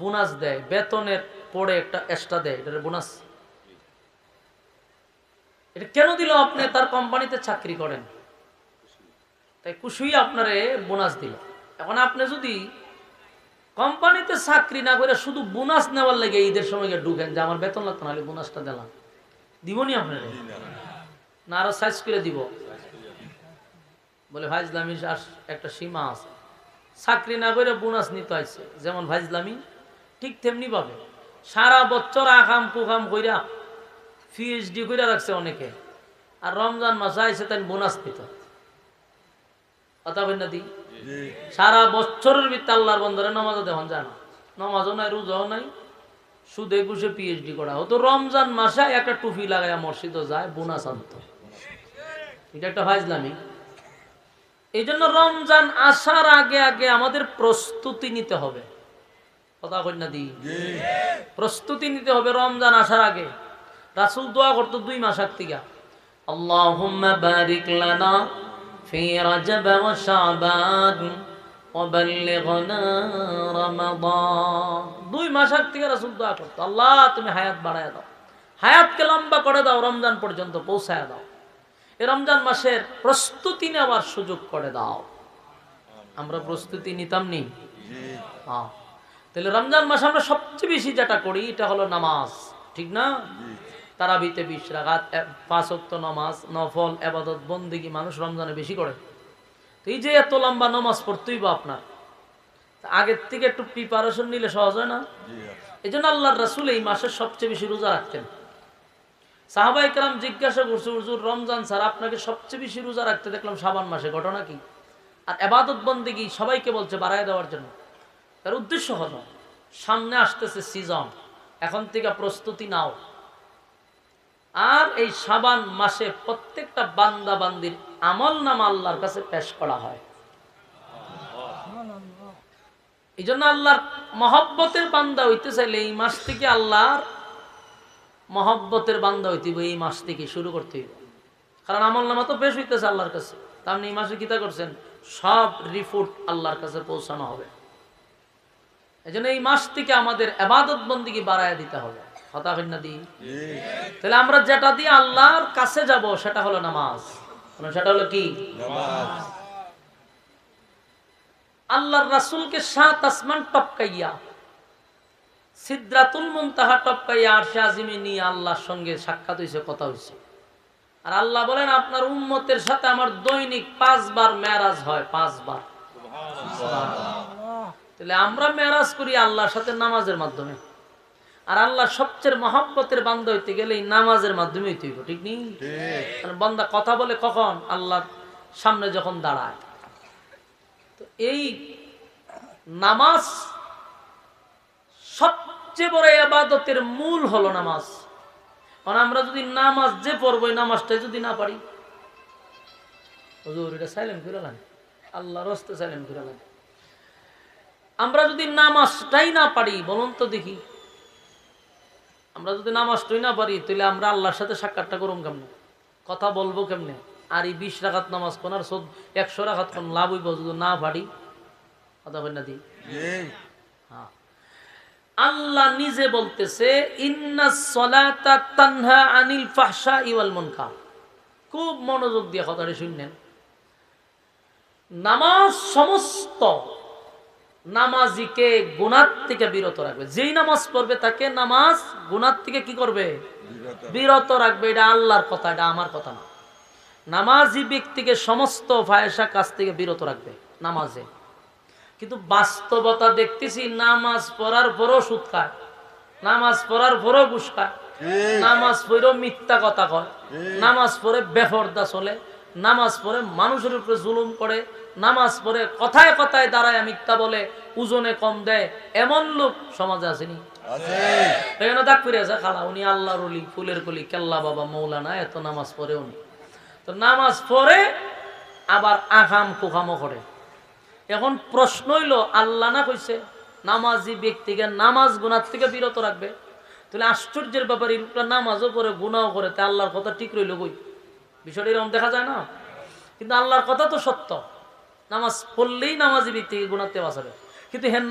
Bonus দেয়, বেতনের পরে একটা এক্সট্রা দেয় এটা বোনাস। এটা কেন দিল আপনি? তার কোম্পানিতে চাকরি করেন। তাই খুশি আপনারে বোনাস দিল। এখন আপনি যদি কোম্পানিতে চাকরি না করে শুধু বোনাস নেওয়ার লেগে ঈদের সময় গিয়ে ঢুকেন, যে আমার বেতন লাগতো নাহলে বোনাসটা দিলাম। দিবনি আপনার? না, আরও সাইজ করে দিব। বলে, ভাইজলামি একটা সীমা আছে। চাকরি না করে বোনাস নিতে হয়েছে। যেমন ভাইজলামি ঠিক তেমনি পাবে সারা বছর আকাম কুকাম কইরা পিএইচডি কইরা রাখছে অনেকে। আর রমজান মাসে আইসে তাই বোনাস দিত। কথা বল দি? সারা বছরের ভিতরে আল্লাহর বন্ধরে নামাজও দেওয়ান যায় না। নামাজও নাই রোজাও নাই সুদে ঘুষে পিএইচডি করা। হতো রমজান মাসে একটা টুপি লাগাইয়া মসজিদও যায় বোনাস আনত। এটা একটা ফাইজলামি। এই জন্য রমজান আসার আগে আগে আমাদের প্রস্তুতি নিতে হবে। কথা কই না দি প্রস্তুতি নিতে হবে রমজান আসার আগে রাসূল দোয়া করতো দুই মাস আগ থেকে আল্লাহুম্মা বারিক লানা ফি রাজব ওয়া শাবান وبلغنا رمضان দুই মাস আগ থেকে রাসূল দোয়া করতো আল্লাহ তুমি হায়াত বাড়ায় দাও হায়াতকে লম্বা করে দাও রমজান পর্যন্ত পৌঁছায় দাও এই রমজান মাসের প্রস্তুতি নেওয়ার সুযোগ করে দাও আমরা প্রস্তুতি নিতাম নি হ্যাঁ তাহলে রমজান মাসে আমরা সবচেয়ে বেশি যেটা করি এটা হলো নামাজ। ঠিক না? তারাবিতে বিশ রাগাত পাঁচ অক্ত নামাজ নফল এবাদত বন্দিগি মানুষ রমজানে বেশি করে। তো এই যে এত লম্বা নামাজ পড়তেই বা আপনার। আগের থেকে একটু প্রিপারেশন নিলে সহজ হয় না? এই জন্য আল্লাহর রাসুল এই মাসের সবচেয়ে বেশি রোজা রাখতেন। সাহাবাই কালাম জিজ্ঞাসা করছে হুজুর রমজান স্যার আপনাকে সবচেয়ে বেশি রোজা রাখতে দেখলাম সাবান মাসে ঘটনা কি? আর এবাদত বন্দিগি সবাইকে বলছে বাড়ায় দেওয়ার জন্য। তার উদ্দেশ্য হলো, সামনে আসতেছে সিজন এখন থেকে প্রস্তুতি নাও। আর এই সাবান মাসে প্রত্যেকটা বান্দা বান্দির আমল নাম আল্লাহর কাছে পেশ করা হয়। এই জন্য আল্লাহর মহব্বতের বান্দা হইতে চাইলে এই মাস থেকে আল্লাহর মহব্বতের বান্দা হইতে হইবে, এই মাস থেকে শুরু করতে হইব। কারণ আমল নামা তো পেশ হইতেছে আল্লাহর কাছে। তা আপনি এই মাসে কিতা করছেন? সব রিপোর্ট আল্লাহর কাছে পৌঁছানো হবে। এই জন্য এই মাস থেকে আমাদের আবাদত বন্দিকে বাড়ায় দিতে হবে। তাহলে আমরা যেটা দিয়ে আল্লাহর কাছে যাব সেটা হলো নামাজ। সেটা হলো কি? আল্লাহর রাসূলকে সাত আসমান টপকাইয়া টপকাইয়া আর নিয়ে আল্লাহর সঙ্গে সাক্ষাৎ হইছে কথা হইছে। আর আল্লাহ বলেন আপনার উম্মতের সাথে আমার দৈনিক পাঁচবার মেরাজ হয় পাঁচবার। তাহলে আমরা মেরাজ করি আল্লাহর সাথে নামাজের মাধ্যমে। আর আল্লাহ সবচেয়ে মহাব্বতের বান্ধ হইতে গেলে এই নামাজের মাধ্যমে হইতে হইব ঠিক নেই? বান্দা কথা বলে কখন? আল্লাহর সামনে যখন দাঁড়ায়। তো এই নামাজ সবচেয়ে বড় আবাদতের মূল হলো নামাজ। কারণ আমরা যদি নামাজ যে পড়ব এই নামাজটা যদি না পারি। হুজুর এটা সাইলেন্ট করে আল্লাহর হস্তে সাইলেন্ট করে লাগে আমরা যদি নামাজটাই না পারি বলুন তো দেখি। আমরা যদি নামাজটাই না পারি তাহলে আমরা আল্লাহর সাথে সাক্ষাৎটা করুন কেমনে? কথা বলব কেমনে? আর এই বিশ রাখাত নামাজ কোন আর চোদ্দ একশো রাখাত কোন লাভ হইব যদি না পারি। কথা বল না দি। হ্যাঁ। আল্লাহ নিজে বলতেছে আনিল ফাহশা ইওয়াল মুনকার। খুব মনোযোগ দিয়ে কথাটা শুনলেন। নামাজ সমস্ত নামাজিকে গুনার থেকে বিরত রাখবে। যেই নামাজ পড়বে তাকে নামাজ গুনার থেকে কি করবে? বিরত। রাখবে। এটা আল্লাহর কথা এটা আমার কথা না। নামাজি ব্যক্তিকে সমস্ত ফায়সা কাজ থেকে বিরত রাখবে নামাজে। কিন্তু বাস্তবতা দেখতেছি নামাজ পড়ার পরও সুদ খায়। নামাজ পড়ার পরও ঘুষ খায়। নামাজ পড়েও মিথ্যা কথা কয়। নামাজ পড়ে বেফরদা চলে। নামাজ পড়ে মানুষের উপরে জুলুম করে নামাজ পড়ে কথায় কথায় দাঁড়ায় মিথ্যা বলে ওজনে কম দেয় এমন লোক সমাজে আসেনি। এখানে দাগ করে আছে খালা উনি আল্লাহর অলি ফুলের কলি কেল্লা বাবা মৌলানা এত নামাজ পড়ে উনি। তো নামাজ পড়ে আবার আখাম কুখামো করে। এখন প্রশ্ন হইল আল্লাহ না কইছে নামাজি ব্যক্তিকে নামাজ গুনার থেকে বিরত রাখবে? তাহলে আশ্চর্যের ব্যাপারে এই লোকটা নামাজও করে গুনাও করে তা আল্লাহর কথা ঠিক রইল কই? বিষয়টা এরকম দেখা যায় না। কিন্তু আল্লাহর কথা তো সত্য। নামাজ পড়লেই নামাজি ব্যক্তিকে গুণাতে বাঁচাবে কিন্তু হেন